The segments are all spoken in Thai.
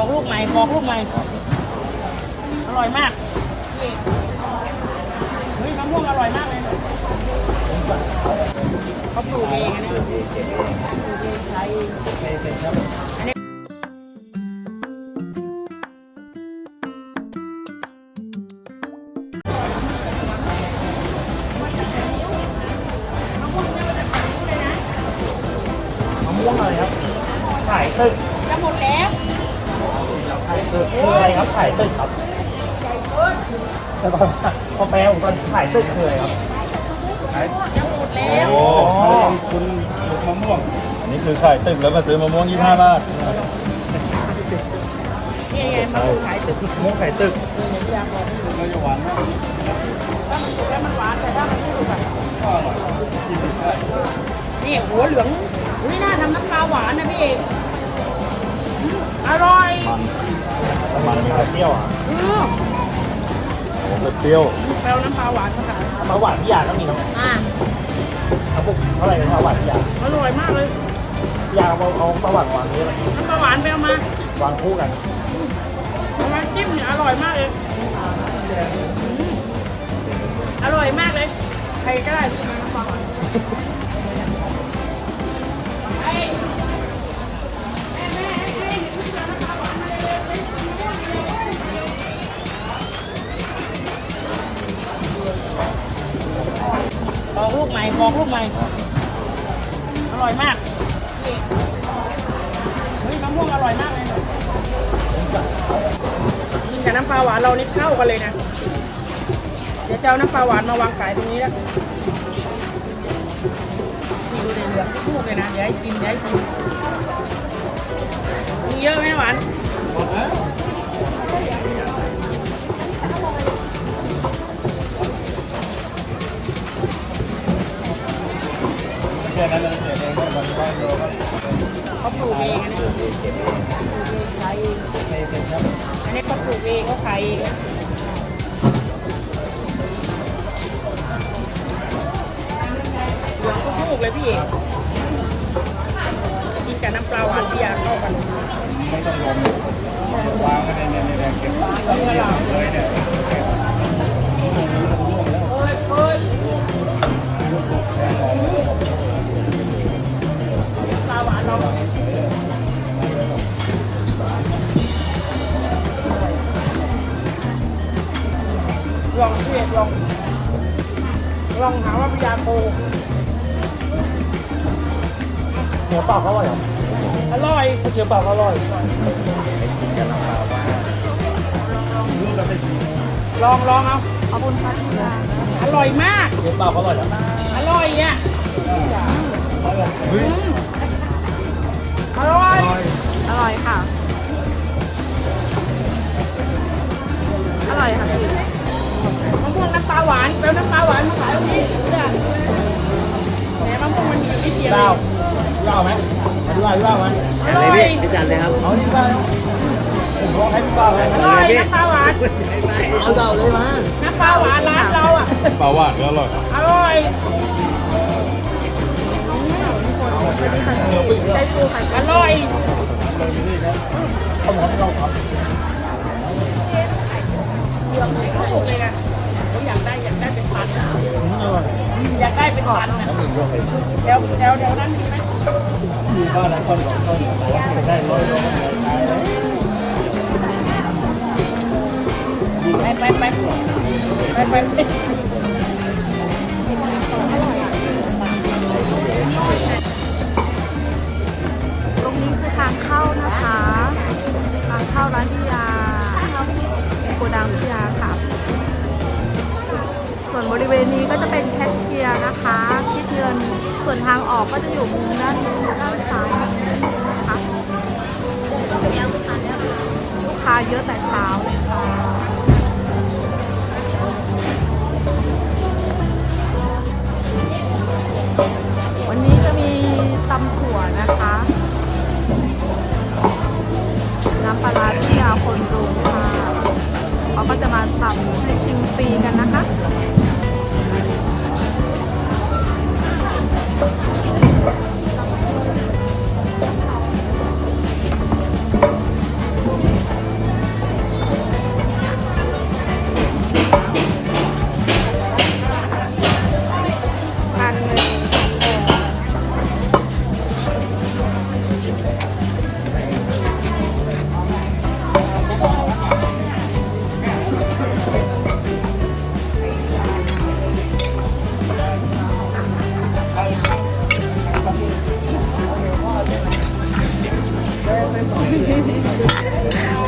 อกลูกใหม่บอกลูกใหม่ อร่อยมาก เฮ้ยมะม่วงอร่อยมากเลยเขาปลูกเองนะปลูกเองใช้อันนี้มะม่วงเนี่ยมันจะขายเลยนะมะม่วงอะไรครับ ขายตึกจะหมดแล้วขายตึก คืออะไรครับขายตึกครับแล้วก็พอแปลผมตอนขายตึกคืออะไรครับจะหมดแล้วโอ้คุณมะม่วงอันนี้คือขายตึกแล้วมาซื้อมะม่วง25บาทนี่ไงมะม่วงขายตึกมะม่วงขายตึกไม่จะหวานมากถ้ามันสุกแล้วมันหวานแต่ถ้ามันไม่สุกอะก็อร่อยนี่หัวเหลืองอุ้ยน่าทำน้ำปลาหวานนะพี่เอกอร่อย มาณนี้เปรี้ยวอะอือผมจะเปรี้ยวแปลน้ำปลาหวานมาขายมาหวานพี่ยาก็มีนะอะครับผมเท่าไหร่นะหวานพี่ยาอร่อยมากเลยพี่ยาเอาเอาประวัติวางนี้เลยน้ำปลาหวานไปเอามาวางคู่กันเอามาจิ้มเนี่ยอร่อยมากเลยอืมอร่อยมากเลย ใครก็ได้ที่มาน้ำปลาหวาน ม่บอกลูกใหม่ อร่อยมากเฮ้ยมะม่วงอร่อยมากเลยกินกับน้ำปลาหวานเรานี่เข้ากันเลยนะ เดี๋ยวจะเอาน้ำปลาหวานมาวางขายตรงนี้แล้วนี่ดูในเหลือทุกเลยนะเดี๋ยวให้กินเดี๋ยวให้กินมีเยอะไหมหวานแค่ นั้นเลยเสียเองมันก็โลก็เขาปลูกเองนะปลูกเองขายเองอันนี้เขาปลูกเองเขาขายเองเหลืองทุกลูกเลยพี่เอกกินกับน้ำปลาหวานพี่ยาเข้ากันไม่ต้องลมวางไว้ในในในเก็บเลยเนี่ย หาว่าพี่ยาโกงเนื้อเปล่าก็อร่อยเหรออร่อยเนื้อเปล่าก็อร่อยลองลองเอาขอบคุณค่ะอร่อยมากเนื้อเปล่าก็อร่อยแล้วอร่อยอะอืมอร่อย อร่อยค่ะ อร่อยค่ะพี่ มะม่วงน้ำปลาหวานแปลวน้ำปลาหวานมาขายตรงนี้เนี่ยแหมมะม่วงมันมีนิดเดียวเปล่าเปล่าไหมมาดูว่าเปล่าไหมอร่อยพี่จันเลยครับเอาที่เปล่าผมบอกให้พี่เปล่าเลยอร่อยน้ำปลาหวานเอาเดาเลยมาน้ำปลาหวานร้านเราอะปลาหวานก็อร่อยอร่อยได้ฟูค่ะอร่อยเอาหมอนเราครับถูกเลยนะผมอยากได้ อยากได้เป็นพันอะอร่อยอยากได้เป็นะแถวแถวแถวนั้นมีไหมมีบ้านละคนสองคนแต่ว่าจะได้ร้อยโลก็เหลือขายไปไปไปไปไป เยอะแต่เช้าเลยค่ะวันนี้จะมีตำถั่วนะคะ น้ำปลาที่ยาคนรุงค่ะเขาก็จะมาสับให้ชิมฟรีกันนะคะ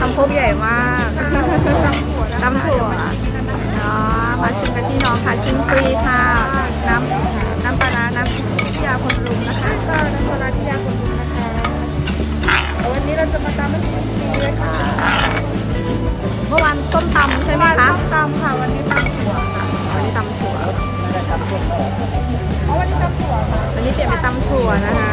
ทำโคกใหญ่มากตำถั่วเนาะมาชิมกันที่น้องค่ะชิมฟรีค่ะ น้ำน้ำปลาร้าน้ำที่ยาคนรุมนะคะ ก็น้ำปลาร้าที่ยาคนดูนะคะวันนี้เราจะมาตามมาชิมฟรีเลยค่ะ เมื่อวานส้มตำใช่ไหมคะตามค่ะ วันนี้ตามถั่วค่ะ วันนี้ตำถั่วเพราะวันนี้ตามถั่วค่ะวันนี้เปลี่ยนเป็นตำถั่วนะคะ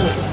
Cool.